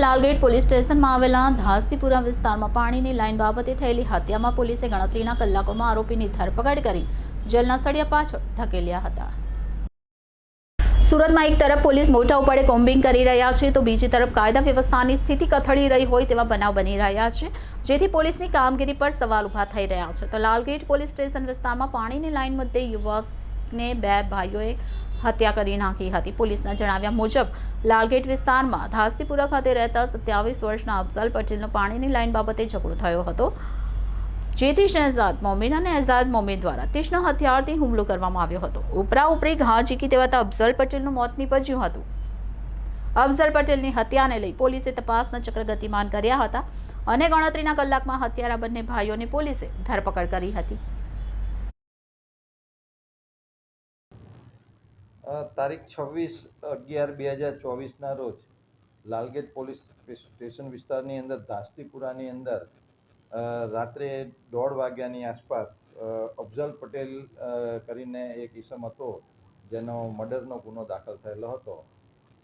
Lalgate police સ્ટેશનમાં આવેલા ધાસ્તીપુરા વિસ્તારમાં પાણીની લાઇન બાબતે થયેલી હત્યામાં પોલીસે ગણતરીના કલાકોમાં આરોપીની ધરપકડ કરી જેલના સળિયા પાછળ ધકેલ્યા હતા. સુરતમાં એક તરફ પોલીસ મોટા ઉપાડે કોમ્બિંગ કરી રહ્યા છે, તો બીજી તરફ કાયદા વ્યવસ્થાની સ્થિતિ કથળી રહી હોય તેવા બનાવ બની રહ્યા છે, જેથી પોલીસની કામગીરી પર સવાલ ઊભા થઈ રહ્યા છે. તો લાલગેટ પોલીસ સ્ટેશન વિસ્તારમાં પાણીની લાઇન મુદ્દે યુવકને બે ભાઈઓએ હત્યા કરી નાખી હતી. પોલીસના જણાવ્યા મુજબ, લાલગેટ વિસ્તારમાં ધાસ્તીપુરા ખાતે રહેતા સત્યાવીસ વર્ષના અફઝલ પટેલનો પાણીની લાઇન બાબતે ઝઘડો થયો હતો. જેથી શહેજાદ મોમીન અને એઝાજ મોમીન દ્વારા તીક્ષ્ણ હથિયારથી હુમલો કરવામાં આવ્યો હતો. ઉપરા ઉપરી ઘા ઝીકી દેવાતા અફઝલ પટેલનું મોત નીપજ્યું હતું. અફઝલ પટેલની હત્યાને લઈ પોલીસે તપાસના ચક્ર ગતિમાન કર્યા હતા અને ગણતરીના કલાકમાં હત્યારા બંને ભાઈઓની પોલીસે ધરપકડ કરી હતી. તારીખ છવ્વીસ અગિયાર બે હજાર ચોવીસના રોજ લાલગેટ પોલીસ સ્ટેશન વિસ્તારની અંદર, ધાસ્તીપુરાની અંદર રાત્રે દોઢ વાગ્યાની આસપાસ અફઝલ પટેલ કરીને એક ઈસમ હતો, જેનો મર્ડરનો ગુનો દાખલ થયેલો હતો.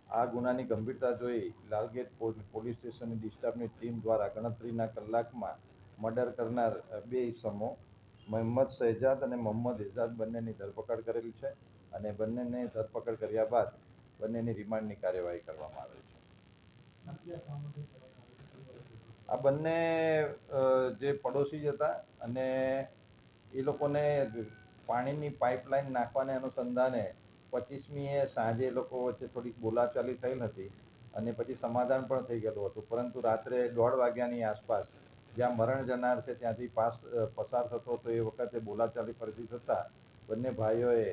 આ ગુનાની ગંભીરતા જોઈ લાલગેટ પોલીસ સ્ટેશનની ડિસ્ટાફની ટીમ દ્વારા ગણતરીના કલાકમાં મર્ડર કરનાર બે ઈસમો મોહમ્મદ શહેજાદ અને મોહમ્મદ એજાદ બંનેની ધરપકડ કરેલી છે અને બંનેને ધરપકડ કર્યા બાદ બંનેની રિમાન્ડની કાર્યવાહી કરવામાં આવેલ છે. આ બંને જે પડોશી જ હતા અને એ લોકોને પાણીની પાઇપલાઇન નાખવાને અનુસંધાને પચીસમીએ સાંજે એ લોકો વચ્ચે થોડીક બોલાચાલી થયેલ હતી અને પછી સમાધાન પણ થઈ ગયેલું હતું. પરંતુ રાત્રે દોઢ વાગ્યાની આસપાસ જ્યાં મરણ જનાર છે, ત્યાંથી પાસ પસાર થતો હતો, એ વખતે બોલાચાલી ફરીથી થતાં બંને ભાઈઓએ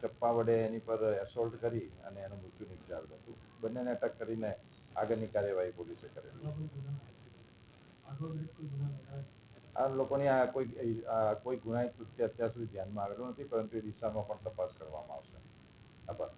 ચપ્પા વડે એની પર એસોલ્ટ કરી અને એનું મૃત્યુ નિપજાવ્યું હતું. બંનેને અટક કરીને આગળની કાર્યવાહી પોલીસે કરેલી. આ લોકોની આ કોઈ કોઈ ગુનાહિત કૃત્ય અત્યાર સુધી ધ્યાનમાં આવેલું નથી, પરંતુ એ દિશામાં પણ તપાસ કરવામાં આવશે. આભાર.